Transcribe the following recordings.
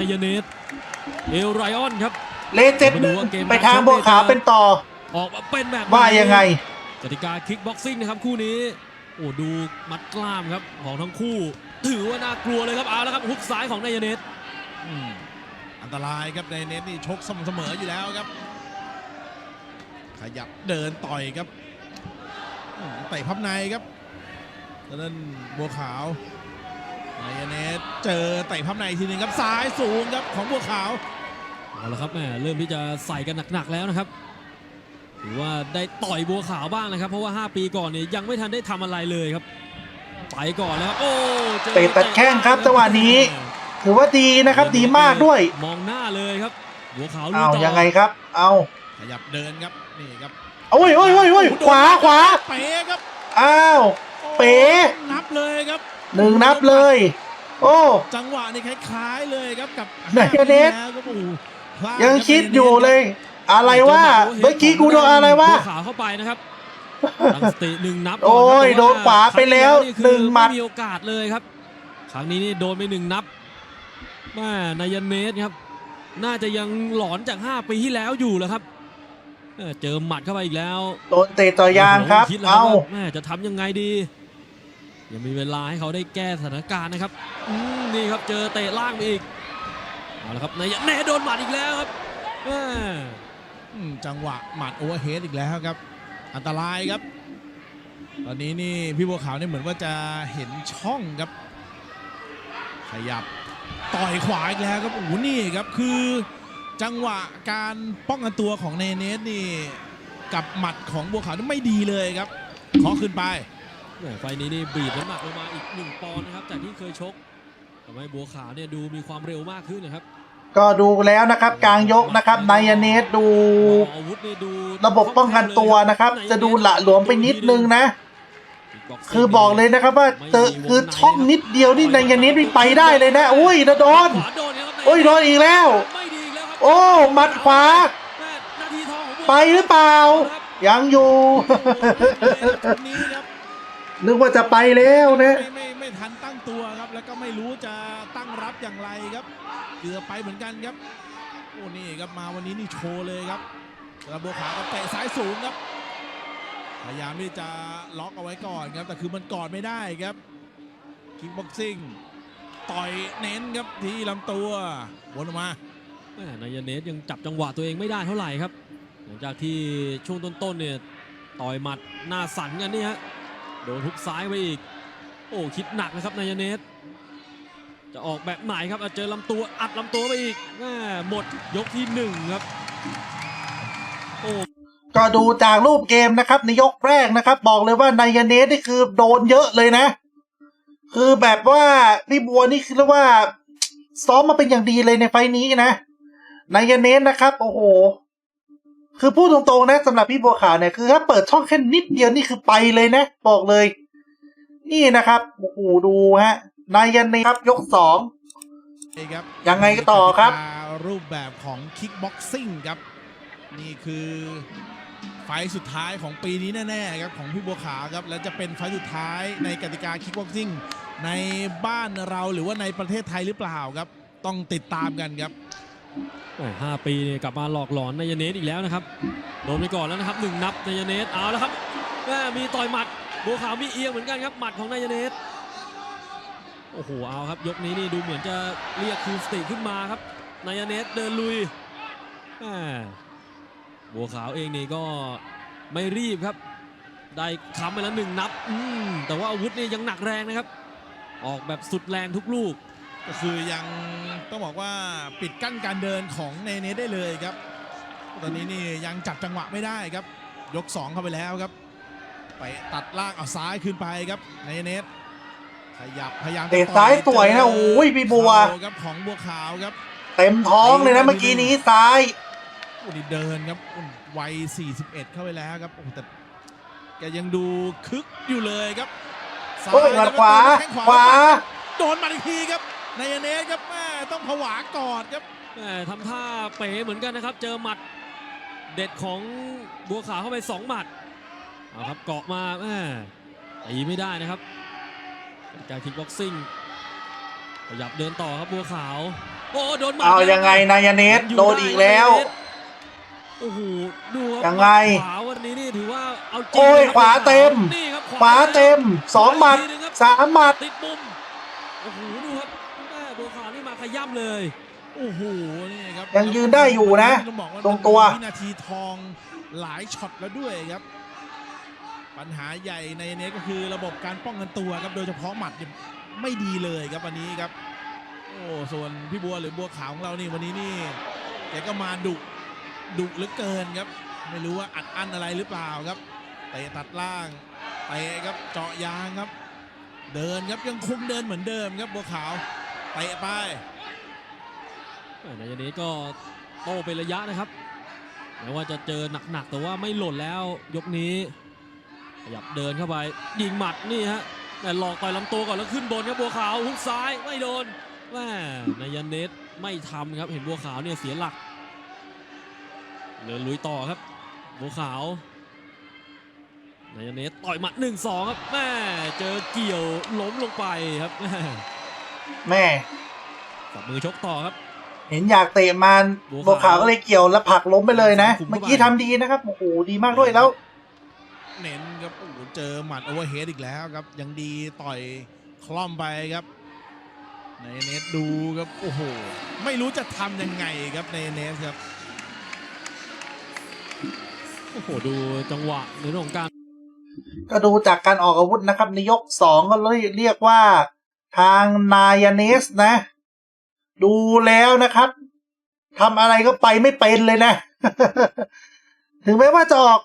นายเนสเอลไรออนครับเลเจ็ดหนึ่งไปทางบัวขาวเป็นต่อ ออกมาเป็นแบบนี้ว่ายังไงกติกาคิกบ็อกซิ่งนะครับคู่นี้โอ้ดูมัดกล้ามครับของทั้งคู่ ถือว่าน่ากลัวเลยครับเอาแล้วครับฮุกซ้ายของนายเนสอืมอันตรายครับในเน็ตนี่ชกสม่ำเสมออยู่แล้วครับ ขยับเดินต่อยครับอืมเตะพับในครับแล้วนั่นบัวขาว นายเนตเจอเตะพับในอีกทีหนึงครับซ้ายสูงครับของบัวขาวเอาละครับแหมเริ่มที่จะใส่กันหนักๆแล้วนะครับถือว่าได้ต่อยบัวขาวบ้างนะครับ เพราะว่า 5 ปีก่อนเนี่ยยังไม่ทันได้ทำอะไรเลยครับไปก่อนแล้วครับโอ้จอเตะตัดแข้งครับจังหวะนี้ ถือว่าดีนะครับดีมากด้วย มองหน้าเลยครับบัวขาวลุเอาต่อยังไงครับ เอาขยับเดินครับนี่ครับโอ้ยโอ้ยโอ้ยโอ้ยขวาขวาเป๋ครับอ้าวเป๋นับเลยครับ หนึ่งนับเลย โอ้ จังหวะนี่คล้ายๆเลยครับกับไหนอะเนทแล้วครับโอ้โหพลายังคิดอยู่เลย อะไรวะเมื่อกี้กูโดนอะไรวะบัวขาวเข้าไปนะครับตั้งสติหนึ่งนับก่นโอ้ยครับโดนขวาไปแล้วครั้งที่หนึ่งหมัดไมีโอกาสเลยครับ ครั้งนี้นี่โดนไปหนึ่งนับแม่นายเนสครับ น่าจะยังหลอนจาก 5 ปีที่แล้วอยู่แหล้วครับเออเจอหมัดเข้าไปอีกแล้ว โดนเตะต่อยางครับโโหดแล้วเอาว่าแม่จะทำยังไงดี ยังมีเวลาให้เขาได้แก้สถานการณ์นะครับอืมนี่ครับเจอเตะล่างไปอีกเอาละครับนายเนสโดนหมัดอีกแล้วครับแม่อืมจังหวะหมัดโอเวอร์เฮดอีกแล้วครับ อันตรายครับ ตอนนี้นี่พี่บัวขาวเนี่ยเหมือนว่าจะเห็นช่องครับ ขยับต่อยขวาอีกแล้วครับโอ้โหนี่ครับคือจังหวะการป้องกันตัวของเนเนสนี่ กับหมัดของบัวขาวนี่ไม่ดีเลยครับขอขึ้นไปแหม่ ไฟล์นี้นี่บีบน้ำหนักลงมาอีกหนึ่งปอนด์นะครับจากที่เคยชกทำให้บัวขาวเนี่ยดูมีความเร็วมากขึ้นนะครับก็ดูแล้วนะครับกลางยกนะครับนายเนสดูอาวุธเนี่ยดูระบบป้องกันตัวนะครับ จะดูหละหลวมไปนิดนึงนะ คือบอกเลยนะครับว่าเจอคือช่องนิดเดียวนี่นายเนสไม่ไปได้เลยนะอุ้ยนะโดนขวาโดนครับโอ้ยโดนอีกแล้วไม่ดีอีกแล้วครับโอ้หมัดขวาแม่นาทีทองของบัวไปหรือเปล่า ยังอยู่ชุด นี้ครับนึกว่าจะไปแล้วนะไม่ไม่ไม่ทันตั้งตัวครับ แล้วก็ไม่รู้จะตั้งรับอย่างไรครับเกือบไปเหมือนกันครับโอ้นี่ครับมาวันนี้นี่โชว์เลยครับระบัวขาวกับเตะซ้ายสูงครับพยายามที่จะล็อกเอาไว้ก่อนครับ แต่คือมันกอดไม่ได้ครับคิกบ็อกซิ่งต่อยเน้นครับที่ลำตัววนออกมาแม่นายเนสยังจับจังหวะตัวเองไม่ได้เท่าไหร่ครับ หลังจากที่ช่วงต้นๆเนี่ยต่อยหมัดหน้าสั่นกันนี่ฮะ โดนทุกซ้ายไปอีก โอ้คิดหนักนะครับนายเนสจะออกแบบไหนครับเจอลำตัวอัดลำตัวไปอีกหมดยกที่หนึ่งครับโอ้ก็ดูจากรูปเกมนะครับในยกแรกนะครับ บอกเลยว่านายเนสนี่คือโดนเยอะเลยนะ คือแบบว่าพี่บัวนี่คือเรียกว่า ซ้อมมาเป็นอย่างดีเลยในไฟล์นี้นะนายเนสนะครับ โอ้โห คือพูดตรงๆนะสำหรับพี่บัวขาวเนี่ยคือถ้าเปิดช่องแค่นิดเดียวนี่คือไปเลยนะ บอกเลย นี่นะครับโอ้โหดูฮะ นายเนสครับยกสองนี่ครับยังไงต่อครับกติการูปแบบของคิกบ็อกซิ่งครับ นี่คือไฟล์สุดท้ายของปีนี้แน่ๆครับของพี่บัวขาวครับ และจะเป็นไฟล์สุดท้ายในกติกาคิกบ็อกซิ่งในบ้านเราหรือว่าในประเทศไทยหรือเปล่าครับ ต้องติดตามกันครับแม่ ห้าปีกลับมาหลอกหลอนนายเนสอีกแล้วนะครับโดนไปก่อนแล้วนะครับหนึ่งนับนายเนสเอาแล้วครับแม่มีต่อยหมัดบัวขาวมีเอียงเหมือนกันครับหมัดของนายเนสโอ้โหเอาครับยกนี้นี่ดูเหมือนจะเรียกคืนสติขึ้นมาครับนายเนสเดินลุยแม่บัวขาวเองนี่ก็ไม่รีบครับ ได้ค้ำไปแล้วหนึ่งนับอืแต่ว่าอาวุธนี่ยังหนักแรงนะครับ ออกแบบสุดแรงทุกลูก ก็คือยังต้องบอกว่าปิดกั้นการเดินของเนเนได้เลยครับ ตอนนี้นี่ยังจับจังหวะไม่ได้ครับ ยก 2 เข้าไปแล้วครับ ไปตัดล่างเอาซ้ายขึ้นไปครับเนเนขยับพยายามจะเตะซ้ายสวยนะโอ้ยพี่บัวเข่าครับของบัวขาวครับ เต็มท้องเลยนะเมื่อกี้นี้ซ้ายโอ้นี่เดินครับโอ้วัย 41 เข้าไปแล้วครับโอ้แต่แกยังดูคึกอยู่เลยครับซ้ายโอ้ยหมัดขวาแข้งขวาโดนมาอีกทีครับ ในเนสครับแม่ต้องผวากอดครับแม่ทำท่าเป๋เหมือนกันนะครับ เจอหมัดเด็ดของบัวขาวเข้าไปสองหมัดเอาครับเกาะมาแม่ตีไม่ได้นะครับเป็นการคิกบ็อกซิ่งขยับเดินต่อครับบัวขาว โอ้โดนหมัดเอาแล้วยังไงนายเนสอยู่โดนอีกแล้วได้โอ้โหดูครับยังไงขวาวันนี้นี่ถือว่าเอาจริงโอ้ยเลยครับขวาเต็มนี่ครับขวาเต็มสองหมัดกทีนึงครับสามหมัดติดมุมโอ้โหดูครับแม่บัว ขาวนี่มาขย้ำเลยโอ้โหนี่ครับยังยืนได้อยู่นะต้องบอกว่าตรงตัววินาทีทองหลายช็อตแล้วด้วยครับ ปัญหาใหญ่ในเนี้ก็คือระบบการป้องกันตัวครับโดยเฉพาะหมัดเนี่ยไม่ดีเลยครับวันนี้ครับโอ้ส่วนพี่บัวหรือบัวขาวของเรานี่วันนี้นี่แกก็มาดุดุเหลือเกินครับ ไม่รู้ว่าอัดอั้นอะไรหรือเปล่าครับเตะตัดล่างเตะครับเจาะยางครับ เดินครับยังคงเดินเหมือนเดิมครับบัวขาว เตะไปแม่นายเนสก็โต้เป็นระยะนะครับแม้ว่าจะเจอหนักๆแต่ว่าไม่หล่นแล้วยกนี้ ขยับเดินเข้าไป ยิงหมัดนี่ฮะแต่หลอกต่อยลำตัวก่อนแล้วขึ้นบนครับบัวขาวฮุกซ้ายไม่โดนแม่นายเนสไม่ทำครับเห็นบัวขาวเนี่ยเสียหลักเดินลุยต่อครับบัวขาว นายเนสต่อยหมัดหนึ่งสองครับแม่เจอเกี่ยวล้มลงไปครับ แม่แม่จับมือชกต่อครับ เห็นอยากเตะมันบัวขาวบัวขาวก็เลยเกี่ยวแล้วผลักล้มไปเลยนะคุมเข้าไปเมื่อกี้ทำดีนะครับโอ้โหดีมากด้วยแล้ว เน้นครับโอ้โหเจอหมัดโอเวอร์เฮดอีกแล้วครับ ยังดีต่อยคล่อมไปครับ ในเนสดูครับโอ้โหไม่รู้จะทำยังไงครับในเนสครับโอ้โหดูจังหวะในเรื่องของการก็ดูจากการออกอาวุธนะครับในยกสองก็เลยเรียกว่า ทางนายเนสนะ ดูแล้วนะครับทำอะไรก็ไปไม่เป็นเลยนะ ถึงแม้ว่าจะออก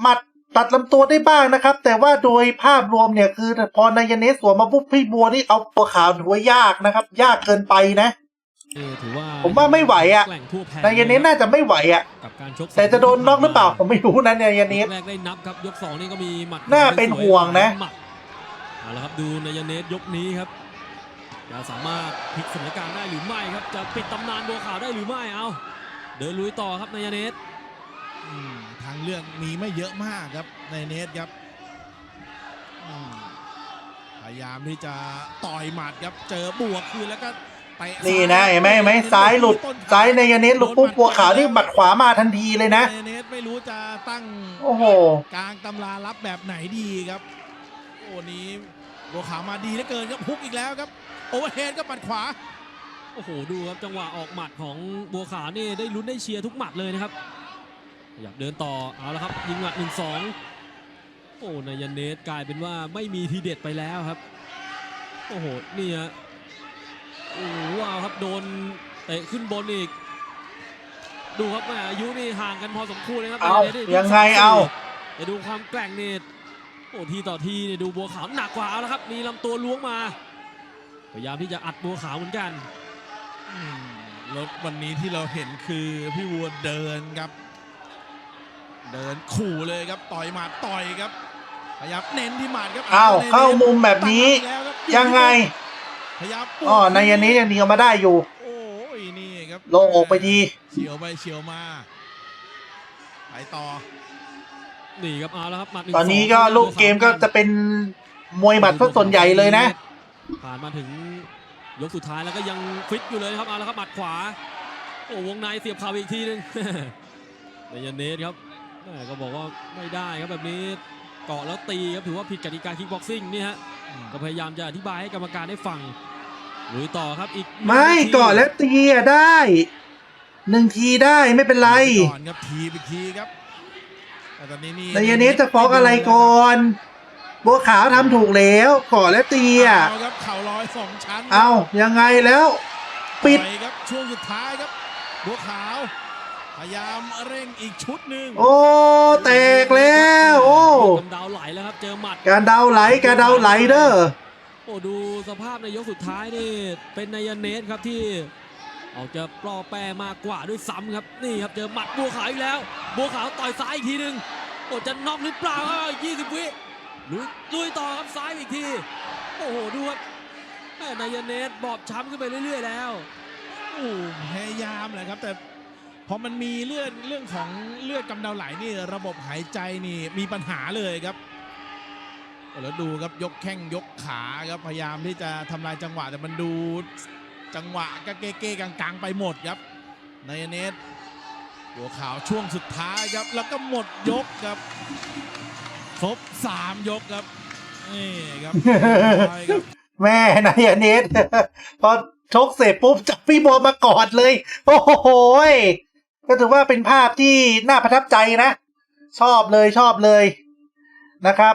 หมัดตัดลำตัวได้บ้างนะครับ แต่ว่าโดยภาพรวมเนี่ยคือพอนายเนสสวนมาปุ๊บพี่บัวนี่เอาตัวขาวถือว่ายากนะครับ ยากเกินไปนะนี่ถือว่าผมว่าไม่ไหวอะแกล่งทั่วแผ่นายเนสน่าจะไม่ไหวอะกับการชกแต่จะโดนน็อกหรือเปล่าผมไม่รู้นะนายเนสแรกได้นับครับยกสองนี่ก็มีหมัดน่าเป็นห่วงนะหมัด เอาละครับดูนายเนสยกนี้ครับจะสามารถพลิกสถานการณ์ได้หรือไม่ครับ จะปิดตำนานบัวขาวได้หรือไม่เอา เดินลุยต่อครับนายเนสอืมทางเลือกมีไม่เยอะมากครับในเนสครับอืมพยายามที่จะต่อยหมัดครับเจอบวกคืนแล้วก็เตะนี่นะเห็นไหมเห็นไหมซ้ายหลุดซ้ายนายเนสหลุดปุ๊บบัวขาวนี่บัดขวามาทันทีเลยนะในเนสไม่รู้จะตั้งโอ้โหกลางตำรารับแบบไหนดีครับ โอ้นี้บัวขาวมาดีเหลือเกินครับฮุกอีกแล้วครับโอเวอร์เฮดก็ปัดขวาโอ้โหดูครับจังหวะออกหมัดของบัวขาวนี่ได้ลุ้นได้เชียร์ทุกหมัดเลยนะครับอยากเดินต่อเอาละครับยิงหมัดหนึ่งสองโอ้นายเนสกลายเป็นว่าไม่มีทีเด็ดไปแล้วครับโอ้โหนี่ฮะโอ้โหว้าวครับโดนเตะขึ้นบนอีก ดูครับแม่อายุนี่ห่างกันพอสมควรเลยครับเอานนสนี่ยังไงเอาแต่ดูความแกร่งนี่ โอ้ทีต่อทีเนี่ยดูบัวขาวหนักกว่าเอาแล้วครับ มีลำตัวล้วงมา พยายามที่จะอัดบัวขาวเหมือนกันอืมแล้ววันนี้ที่เราเห็นคือพี่วัวเดินครับ เดินขู่เลยครับต่อยหมัดต่อยครับพยายามเน้นที่หมัดครับอ้าวน้นเข้ามุมแบบนี้ตั้งรับอีกแล้วครับยังไงพยายามปลุกอ๋อนายเนสยังดีออกมาได้อยู่โอ้ยนี่ครับลงอกไปทีเฉียวไปเฉียวมาไปต่อ นี่ครับเอาแล้วครับหมัดหงตอนนี้สงก็ของลูกเกมก็จะเป็นมวยหมัดซะส่วนใหญ่เลยนะ ผ่านมาถึงยกสุดท้ายแล้วก็ยังฟิตอยู่เลยครับเอาแล้วครับหมัดขวา โอ้วงในเสียบเข่าอีกทีหนึง เดยนเนสครับแม่ก็บอกว่าไม่ได้ครับแบบนี้เกาะแล้วตีครับถือว่าผิดกติกาคิกบ็อกซิ่งนี่ฮะก็พยายามจะอธิบายให้กรรมการได้ฟังลุยต่อครับอีกหนึ่งไม่นาทีก่อนแล้วตีอะได้หนึ่งทีได้ไม่เป็นไรก่อนครับทีบอีกทีครับ แต่ตอนนี้นี่นายเนสจะฟ้องอะไรก่อนบัวขาวทำถูกแล้วก่อนแล้วตีอะเอาครับเข่าลอยสองชั้นเอายังไงแล้ว ปิดต่อยครับช่วงสุดท้ายครับบัวขาวพยายามเร่งอีกชุดหนึ่งโอ้แตกแล้วโอ้กำดาวไหลแล้วครับเจอหมัดการเดาไหลการเดาไหลเด้อโอ้ดูสภาพในยกสุดท้ายนี่เป็นนายเนสครับที่ ออกจะปลอแปรมากกว่าด้วยซ้ำครับนี่ครับเจอหมัดบัวขาวอีกแล้ว บัวขาวต่อยซ้ายอีกทีหนึ่งโอ้จะน็อกหรือเปล่าอ้าว20วิลุยลุยต่อครับซ้ายอีกที โอ้โหดูครับแม่นายเนสบอบช้ำขึ้นไปเรื่อย ๆ แล้วโอ้พยายามแหละครับแต่พอมันมีเลือดเรื่องของเลือดกำเดาไหลนี่ระบบหายใจนี่มีปัญหาเลยครับแล้วดูครับยกแข้งยกขาครับพยายามที่จะทำลายจังหวะแต่มันดู จังหวะก็เก้ๆกังๆ ไปหมดครับนายเนสหัวขาวช่วงสุดท้ายครับ แล้วก็หมดยกครับครบ3ยกครับนี่ครับแม่นายเนสพอชกเสร็จปุ๊บจับพี่บัวมากอดเลย โอ้โหก็ถือว่าเป็นภาพที่น่าประทับใจนะ ชอบเลยชอบเลยนะครับ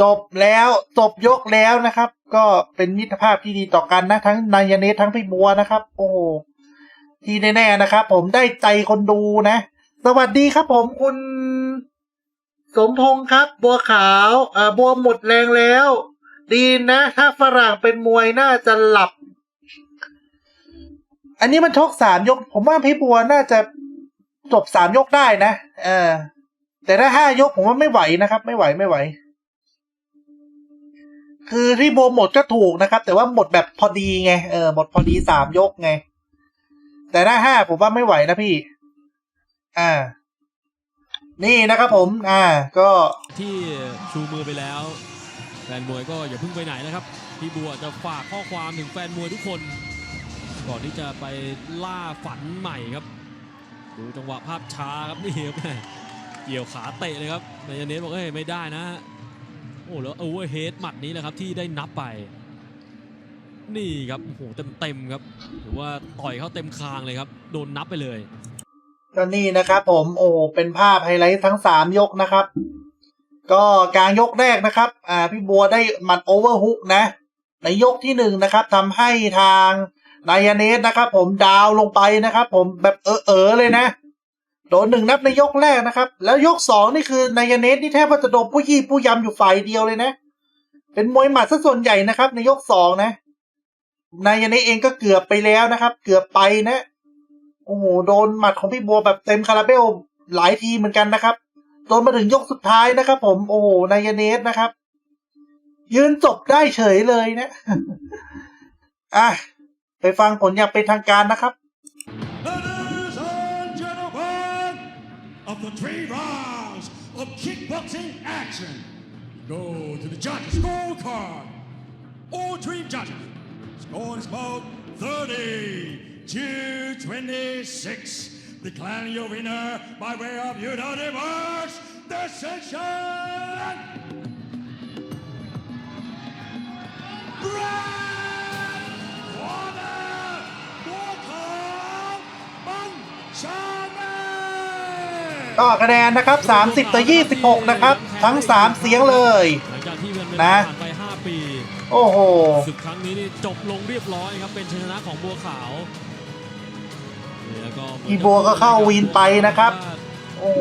จบแล้วจบยกแล้วนะครับ ก็เป็นมิตรภาพที่ดีต่อกันนะทั้งนายเนสทั้งพี่บัวนะครับ โอ้ที่แน่ๆนะครับผมได้ใจคนดูนะ สวัสดีครับผมคุณ สมพงษ์ครับ บัวขาวอ่าบัวหมดแรงแล้ว ดีนะ ถ้าฝรั่งเป็นมวยน่าจะหลับ อันนี้มันชกสามยก ผมว่าพี่บัวน่าจะจบสามยกได้นะเออแต่ถ้าห้ายกผมว่าไม่ไหวนะครับ ไม่ไหวไม่ไหว คือที่บัวหมดก็ถูกนะครับ แต่ว่าหมดแบบพอดีไงเออหมดพอดีสามยกไง แต่ถ้าห้าผมว่าไม่ไหวนะพี่ อ่า นี่นะครับผม อ่า ก็ที่ชูมือไปแล้ว แฟนมวยก็อย่าเพิ่งไปไหนนะครับ พี่บัวจะฝากข้อความถึงแฟนมวยทุกคน ก่อนที่จะไปล่าฝันใหม่ครับ ดูจังหวะภาพช้าครับนี่ครับแม่เกี่ยวขาเตะเลยครับนายเนสบอกเอ้ยไม่ได้นะ โอ้แล้วโอเวอร์เฮดหมัดนี้แหละครับที่ได้นับไป นี่ครับโอ้โหเต็มๆครับถือว่าต่อยเข้าเต็มคางเลยครับ โดนนับไปเลยก็นี่นะครับผมโอ้เป็นภาพไฮไลท์ทั้งสามยกนะครับ ก็กางยกแรกนะครับ อ่าพี่บัวได้หมัดโอเวอร์ฮุกนะ ในยกที่หนึ่งนะครับทำให้ทางนายเนสนะครับ ผมดาวลงไปนะครับ ผมแบบเออเออเลยนะ โดนหนึ่งนับในยกแรกนะครับ แล้วยกสองนี่คือนายเนสนี่แทบจะโดนผู้ยี่ผู้ยำอยู่ฝ่ายเดียวเลยนะ เป็นมวยหมัดซะส่วนใหญ่นะครับ ในยกสองนะนายเนสเองก็เกือบไปแล้วนะครับ เกือบไปนะโอ้โหโดนหมัดของพี่บัวแบบเต็มคาราเบลหลายทีเหมือนกันนะครับโดนมาถึงยกสุดท้ายนะครับ ผมโอ้โหนายเนสนะครับ ยืนจบได้เฉยเลยนะอะไปฟังผลอย่างเป็นทางการนะครับ of the three rounds of kickboxing action, go to the judges' scorecard. All three judges scored about 30 to 26. Declaring your winner by way of unanimous decision. Brad ก็คะแนนนะครับ 30 ต่อ 26 นะครับ ทั้ง 3 เสียงเลยหลังจากที่เวลานะผ่านไป 5 ปีโอ้โหศึกครั้งนี้นี่จบลงเรียบร้อยครับเป็นชัยชนะของบัวขาวนี่แล้วก็พี่บัวก็เข้าวินไปนะครับ โอ้โห